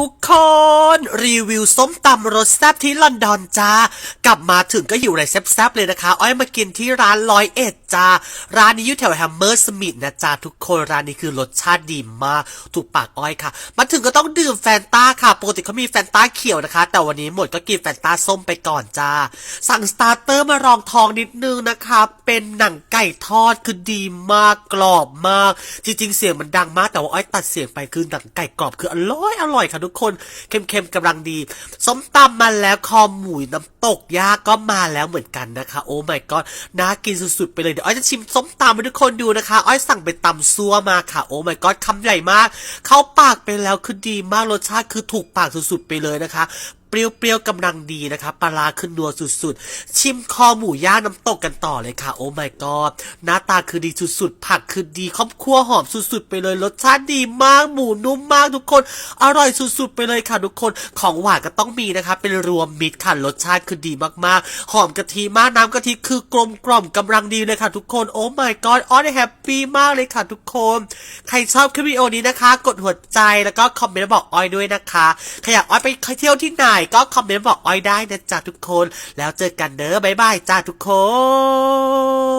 ทุกคนรีวิวส้มตำรสแซ่บที่ลอนดอนจ้ากลับมาถึงก็หิวอะไรแซ่บๆเลยนะคะ อ้อยมากินที่ร้านร้อยเอ็ดจ้าร้านนี้อยู่แถวแฮมเมอร์สมิธนะจ้าทุกคนร้านนี้คือรสชาติดีมากถูกปากอ้อยค่ะ มาถึงก็ต้องดื่มแฟนตาค่ะปกติเขามีแฟนตาเขียวนะคะ แต่วันนี้หมดก็กินแฟนตาส้มไปก่อนจ้าสั่งสตาร์เตอร์มารองทองนิดนึงนะคะเป็นหนังไก่ทอดคือดีมากกรอบมาก จริง ๆ เสียงมันดังมาก แต่ว่าอ้อยตัดเสียงไปคือหนังไก่กรอบคืออร่อยอร่อยค่ะทุกคนเค็มๆกำลังดีส้มตำมาแล้วคอหมูน้ำตกย่าก็มาแล้วเหมือนกันนะคะ โอ้ my god น่ากินสุดๆไปเลยเดี๋ยวอ้อยจะชิมส้มตำให้ทุกคนดูนะคะ อ้อยสั่งเป็นตำซัวมาค่ะโอ้ my god คำใหญ่มาก เข้าปากไปแล้วคือดีมากรสชาติคือถูกปากสุดๆไปเลยนะคะ ปรี้ยวๆกำลังดีนะคะปลาขึ้นนัวสุดๆ ชิมคอหมูย่างน้ำตกกันต่อเลยค่ะ โอ้ my god หน้าตาคือดีสุดๆ ผักคือดีครอบครัวหอมสุดๆ ไปเลยรสชาติดีมากหมูนุ่มมากทุกคน อร่อยสุดๆ ไปเลยค่ะทุกคนของหวานก็ต้องมีนะคะเป็นรวมมิตรค่ะรสชาติคือดีมากๆ หอมกะทิมากน้ำกะทิคือกลมกล่อมกำลังดีเลยค่ะทุกคนโอ้ my god อ้อนแฮปปี้มากเลยค่ะทุกคนใครชอบคลิปวิดีโอนี้นะคะ กดหัวใจแล้วก็คอมเมนต์บอกออยด้วยนะคะใครอยากออยไปเที่ยวที่ไหนก็คอมเมนต์บอกอ้อยได้นะจ๊ะทุกคน แล้วเจอกันเด้อบ๊ายบายจ้าทุกคน